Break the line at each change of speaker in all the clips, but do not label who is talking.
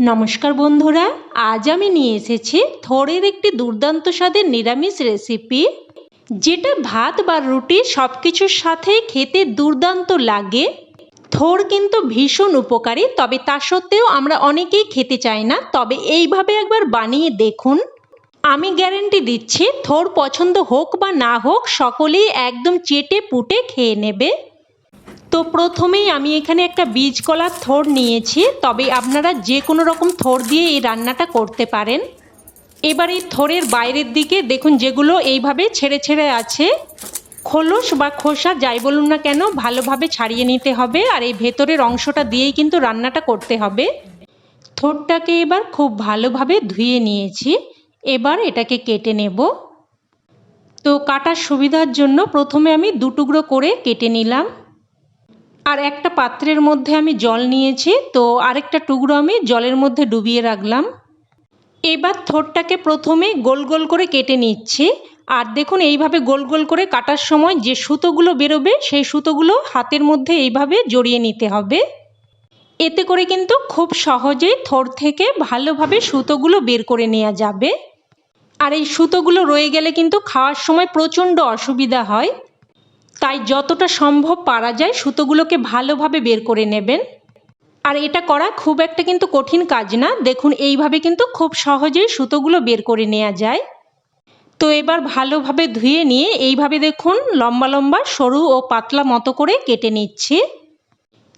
নমস্কার বন্ধুরা, আজ আমি নিয়ে এসেছি থোড়ের একটি দুর্দান্ত স্বাদের নিরামিষ রেসিপি যেটা ভাত বা রুটি সব কিছুর সাথে খেতে দুর্দান্ত লাগে। থোর কিন্তু ভীষণ উপকারী, তবে তা সত্ত্বেও আমরা অনেকেই খেতে চাই না, তবে এইভাবে একবার বানিয়ে দেখুন। আমি গ্যারেন্টি দিচ্ছি থোর পছন্দ হোক বা না হোক, সকলেই একদম চেটে পুটে খেয়ে নেবে। তো প্রথমেই আমি এখানে একটা বীজ কলার থোর নিয়েছি, তবে আপনারা যে কোনো রকম থোর দিয়ে এই রান্নাটা করতে পারেন। এবার এই থোরের বাইরের দিকে দেখুন যেগুলো এইভাবে ছেড়ে ছেড়ে আছে। খোলস বা খোসা যাই বলুন না কেন, ভালোভাবে ছাড়িয়ে নিতে হবে, আর এই ভেতরের অংশটা দিয়েই কিন্তু রান্নাটা করতে হবে। থোরটাকে এবার খুব ভালোভাবে ধুয়ে নিয়েছি, এবার এটাকে কেটে নেব। তো কাটার সুবিধার জন্য প্রথমে আমি দুটুকরো করে কেটে নিলাম। আর একটা পাত্রের মধ্যে আমি জল নিয়েছি, তো আরেকটা টুকরো আমি জলের মধ্যে ডুবিয়ে রাখলাম। এবার থোরটাকে প্রথমে গোল গোল করে কেটে নিচ্ছি। আর দেখুন, এইভাবে গোল গোল করে কাটার সময় যে সুতোগুলো বেরোবে, সেই সুতোগুলো হাতের মধ্যে এইভাবে জড়িয়ে নিতে হবে। এতে করে কিন্তু খুব সহজেই থোর থেকে ভালোভাবে সুতোগুলো বের করে নেওয়া যাবে। আর এই সুতোগুলো রয়ে গেলে কিন্তু খাওয়ার সময় প্রচণ্ড অসুবিধা হয়। তাই যতটা সম্ভব পারা যায় সুতোগুলোকে ভালোভাবে বের করে নেবেন। আর এটা করা খুব একটা কিন্তু কঠিন কাজ না। দেখুন, এইভাবে কিন্তু খুব সহজেই সুতোগুলো বের করে নেওয়া যায়। তো এবার ভালোভাবে ধুয়ে নিয়ে এইভাবে দেখুন, লম্বা লম্বা, সরু ও পাতলা মতো করে কেটে নিচ্ছি।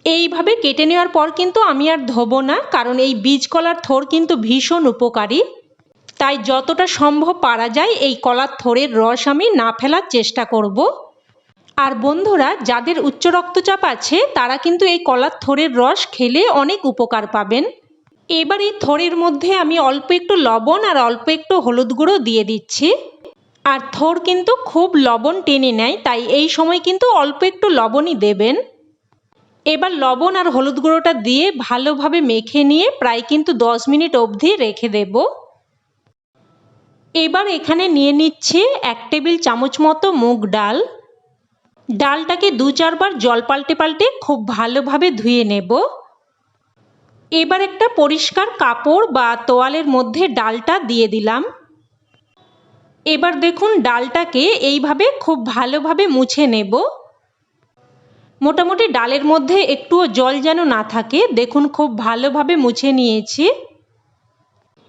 এইভাবে কেটে নেওয়ার পর কিন্তু আমি আর ধোবো না, কারণ এই বীজ কলার থোর কিন্তু ভীষণ উপকারী। তাই যতটা সম্ভব পারা যায় এই কলার থোরের রস আমি না ফেলার চেষ্টা করব। আর বন্ধুরা, যাদের উচ্চ রক্তচাপ আছে, তারা কিন্তু এই কলার থোরের রস খেলে অনেক উপকার পাবেন। এবার এই থোরের মধ্যে আমি অল্প একটু লবণ আর অল্প একটু হলুদ গুঁড়ো দিয়ে দিচ্ছি। আর থোর কিন্তু খুব লবণ টেনে নেয়, তাই এই সময় কিন্তু অল্প একটু লবণই দেবেন। এবার লবণ আর হলুদ গুঁড়োটা দিয়ে ভালোভাবে মেখে নিয়ে প্রায় কিন্তু দশ মিনিট অবধি রেখে দেব। এবার এখানে নিয়ে নিচ্ছি এক টেবিল চামচ মতো মুগ ডাল। ডালটাকে দু চারবার জল পাল্টে পাল্টে খুব ভালোভাবে ধুয়ে নেব। এবার একটা পরিষ্কার কাপড় বা তোয়ালের মধ্যে ডালটা দিয়ে দিলাম। এবার দেখুন ডালটাকে এইভাবে খুব ভালোভাবে মুছে নেব। মোটামুটি ডালের মধ্যে একটুও জল যেন না থাকে, দেখুন খুব ভালোভাবে মুছে নিয়েছি।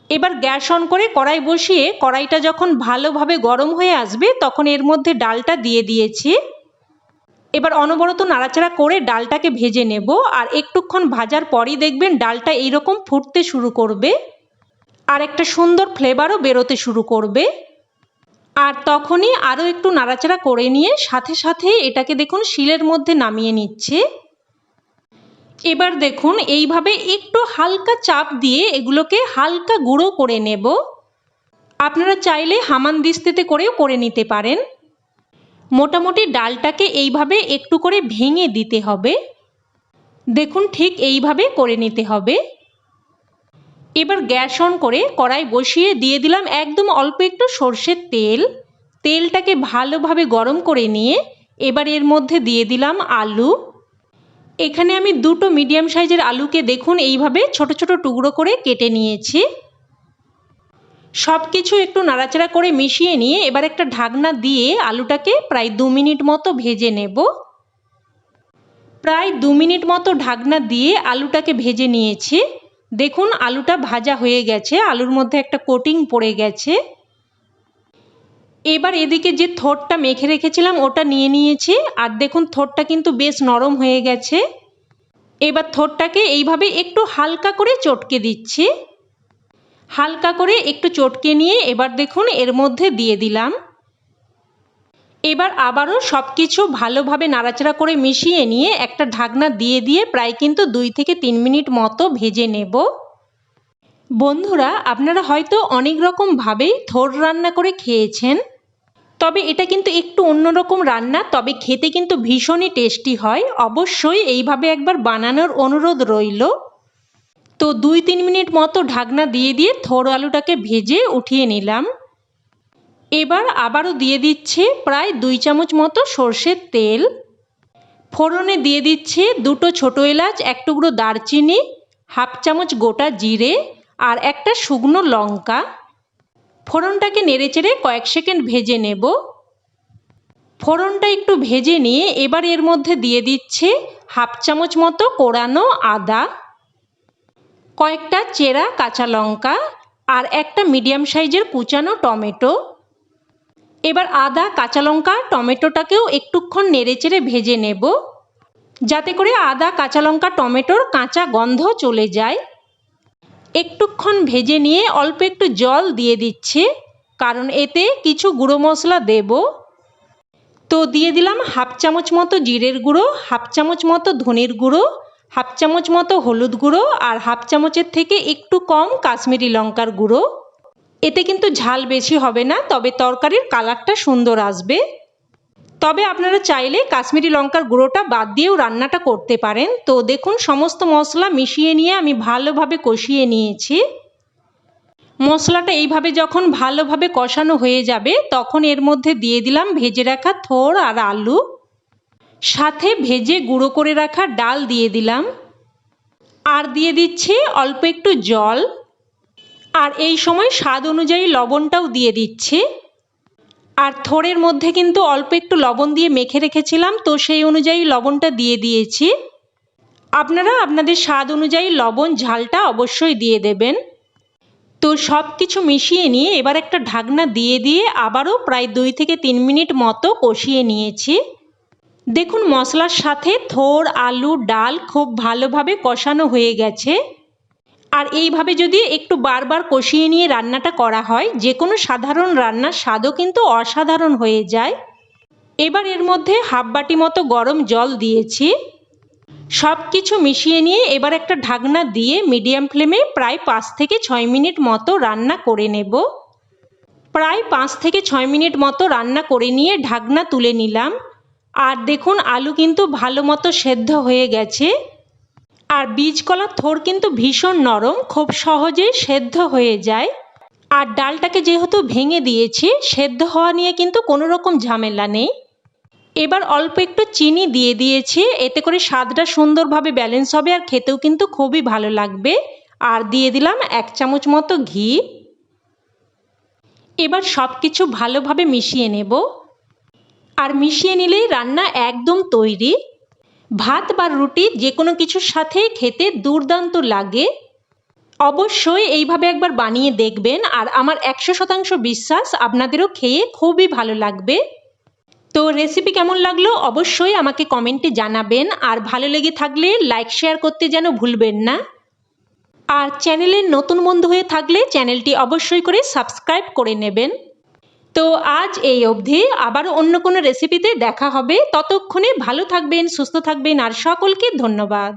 এবার গ্যাস অন করে কড়াই বসিয়ে কড়াইটা যখন ভালোভাবে গরম হয়ে আসবে, তখন এর মধ্যে ডালটা দিয়ে দিয়েছি। এবার অনবরত নাড়াচাড়া করে ডালটাকে ভেজে নেব আর একটুক্ষণ ভাজার পরই দেখবেন ডালটা এইরকম ফুটতে শুরু করবে আর একটা সুন্দর ফ্লেভারও বেরোতে শুরু করবে। আর তখনই আরও একটু নাড়াচাড়া করে নিয়ে সাথে সাথে এটাকে দেখুন শিলের মধ্যে নামিয়ে নিচ্ছে। এবার দেখুন এইভাবে একটু হালকা চাপ দিয়ে এগুলোকে হালকা গুঁড়ো করে নেব। আপনারা চাইলে হামান দিস্তেতে করেও করে নিতে পারেন। মোটামুটি ডালটাকে এইভাবে একটু করে ভেঙে দিতে হবে। দেখুন ঠিক এইভাবে করে নিতে হবে। এবার গ্যাস অন করে কড়াই বসিয়ে দিয়ে দিলাম একদম অল্প একটু সর্ষের তেল। তেলটাকে ভালোভাবে গরম করে নিয়ে এবার এর মধ্যে দিয়ে দিলাম আলু। এখানে আমি দুটো মিডিয়াম সাইজের আলুকে দেখুন এইভাবে ছোট ছোট টুকরো করে কেটে নিয়েছি। সব কিছু একটু নাড়াচাড়া করে মিশিয়ে নিয়ে এবার একটা ঢাকনা দিয়ে আলুটাকে প্রায় দু মিনিট মতো ভেজে নেব। প্রায় দু মিনিট মতো ঢাকনা দিয়ে আলুটাকে ভেজে নিয়েছি। দেখুন, আলুটা ভাজা হয়ে গেছে, আলুর মধ্যে একটা কোটিং পড়ে গেছে। এবার এদিকে যে থোটটা মেখে রেখেছিলাম, ওটা নিয়ে নিয়েছি। আর দেখুন, থোটটা কিন্তু বেশ নরম হয়ে গেছে। এবার থোটটাকে এইভাবে একটু হালকা করে চটকে দিচ্ছি। হালকা করে একটু চটকে নিয়ে এবার দেখুন এর মধ্যে দিয়ে দিলাম। এবার আবারও সব কিছু ভালোভাবে নাড়াচাড়া করে মিশিয়ে নিয়ে একটা ঢাকনা দিয়ে দিয়ে প্রায় কিন্তু দুই থেকে তিন মিনিট মতো ভেজে নেব। বন্ধুরা, আপনারা হয়তো অনেক রকমভাবেই থোর রান্না করে খেয়েছেন, তবে এটা কিন্তু একটু অন্যরকম রান্না, তবে খেতে কিন্তু ভীষণই টেস্টি হয়। অবশ্যই এইভাবে একবার বানানোর অনুরোধ রইল। তো দুই তিন মিনিট মতো ঢাকনা দিয়ে দিয়ে থোর আলুটাকে ভেজে উঠিয়ে নিলাম। এবার আবারও দিয়ে দিচ্ছে প্রায় দুই চামচ মতো সর্ষের তেল। ফোড়নে দিয়ে দিচ্ছে দুটো ছোটো এলাচ, এক টুকরো দারচিনি, হাফ চামচ গোটা জিরে আর একটা শুকনো লঙ্কা। ফোড়নটাকে নেড়েচেড়ে কয়েক সেকেন্ড ভেজে নেব। ফোড়নটা একটু ভেজে নিয়ে এবার এর মধ্যে দিয়ে দিচ্ছে হাফ চামচ মতো কোড়ানো আদা। কয়েকটা চেরা কাঁচা লঙ্কা আর একটা মিডিয়াম সাইজের কুচানো টমেটো। এবার আদা কাঁচা লঙ্কা টমেটোটাকেও একটুক্ষণ নেড়েচেড়ে ভেজে নেব, যাতে করে আদা কাঁচা লঙ্কা টমেটোর কাঁচা গন্ধ চলে যায়। একটুক্ষণ ভেজে নিয়ে অল্প একটু জল দিয়ে দিচ্ছে, কারণ এতে কিছু গুঁড়ো মশলা দেব। তো দিয়ে দিলাম হাফ চামচ মতো জিরের গুঁড়ো, হাফ চামচ মতো ধনের গুঁড়ো হাফ চামচ মতো হলুদ গুঁড়ো আর হাফ চামচের থেকে একটু কম কাশ্মীরি লঙ্কার গুঁড়ো। এতে কিন্তু ঝাল বেশি হবে না, তবে তরকারির কালারটা সুন্দর আসবে। তবে আপনারা চাইলে কাশ্মীরি লঙ্কার গুঁড়োটা বাদ দিয়েও রান্নাটা করতে পারেন। তো দেখুন, সমস্ত মশলা মিশিয়ে নিয়ে আমি ভালোভাবে কষিয়ে নিয়েছি। মশলাটা এইভাবে যখন ভালোভাবে কষানো হয়ে যাবে, তখন এর মধ্যে দিয়ে দিলাম ভেজে রাখা থোড় আর আলু। সাথে ভেজে গুঁড়ো করে রাখা ডাল দিয়ে দিলাম। আর দিয়ে দিচ্ছি অল্প একটু জল। আর এই সময় স্বাদ অনুযায়ী লবণটাও দিয়ে দিচ্ছি। আর থোড়ের মধ্যে কিন্তু অল্প একটু লবণ দিয়ে মেখে রেখেছিলাম, তো সেই অনুযায়ী লবণটা দিয়ে দিয়েছি। আপনারা আপনাদের স্বাদ অনুযায়ী লবণ, ঝালটা অবশ্যই দিয়ে দেবেন। তো সব কিছু মিশিয়ে নিয়ে এবার একটা ঢাকনা দিয়ে দিয়ে আবারও প্রায় দুই থেকে তিন মিনিট মতো কষিয়ে নিয়েছি। দেখুন, মশলার সাথে থোড়, আলু, ডাল খুব ভালোভাবে কষানো হয়ে গেছে। আর এইভাবে যদি একটু বারবার কষিয়ে নিয়ে রান্নাটা করা হয় যে কোনো সাধারণ রান্নার স্বাদও কিন্তু অসাধারণ হয়ে যায়। এবার এর মধ্যে হাফ বাটি মতো গরম জল দিয়েছি। সব কিছু মিশিয়ে নিয়ে এবার একটা ঢাকনা দিয়ে মিডিয়াম ফ্লেমে প্রায় পাঁচ থেকে ছয় মিনিট মতো রান্না করে নেব। প্রায় পাঁচ থেকে ছয় মিনিট মতো রান্না করে নিয়ে ঢাকনা তুলে নিলাম। আর দেখুন আলু কিন্তু ভালো মতো সেদ্ধ হয়ে গেছে। আর বীজ কলার থোর কিন্তু ভীষণ নরম, খুব সহজেই সেদ্ধ হয়ে যায়। আর ডালটাকে যেহেতু ভেঙে দিয়েছি, সেদ্ধ হওয়া নিয়ে কিন্তু কোনো রকম ঝামেলা নেই। এবার অল্প একটু চিনি দিয়ে দিয়েছি, এতে করে স্বাদটা সুন্দরভাবে ব্যালেন্স হবে আর খেতেও কিন্তু খুবই ভালো লাগবে। আর দিয়ে দিলাম এক চামচ মতো ঘি। এবার সব কিছু ভালোভাবে মিশিয়ে নেব। আর মিশিয়ে নিলেই রান্না একদম তৈরি। ভাত বা রুটি যে কোনো কিছুর সাথে খেতে দুর্দান্ত লাগে। অবশ্যই এইভাবে একবার বানিয়ে দেখবেন আর আমার একশো শতাংশ বিশ্বাস আপনাদেরও খেয়ে খুবই ভালো লাগবে। তো রেসিপি কেমন লাগল অবশ্যই আমাকে কমেন্টে জানাবেন আর ভালো লেগে থাকলে লাইক শেয়ার করতে যেন ভুলবেন না। আর চ্যানেলের নতুন বন্ধু হয়ে থাকলে চ্যানেলটি অবশ্যই করে সাবস্ক্রাইব করে নেবেন। তো আজ এই অবধি আবারও অন্য কোনো রেসিপিতে দেখা হবে। ততক্ষণে ভালো থাকবেন, সুস্থ থাকবেন, আর সকলকে ধন্যবাদ।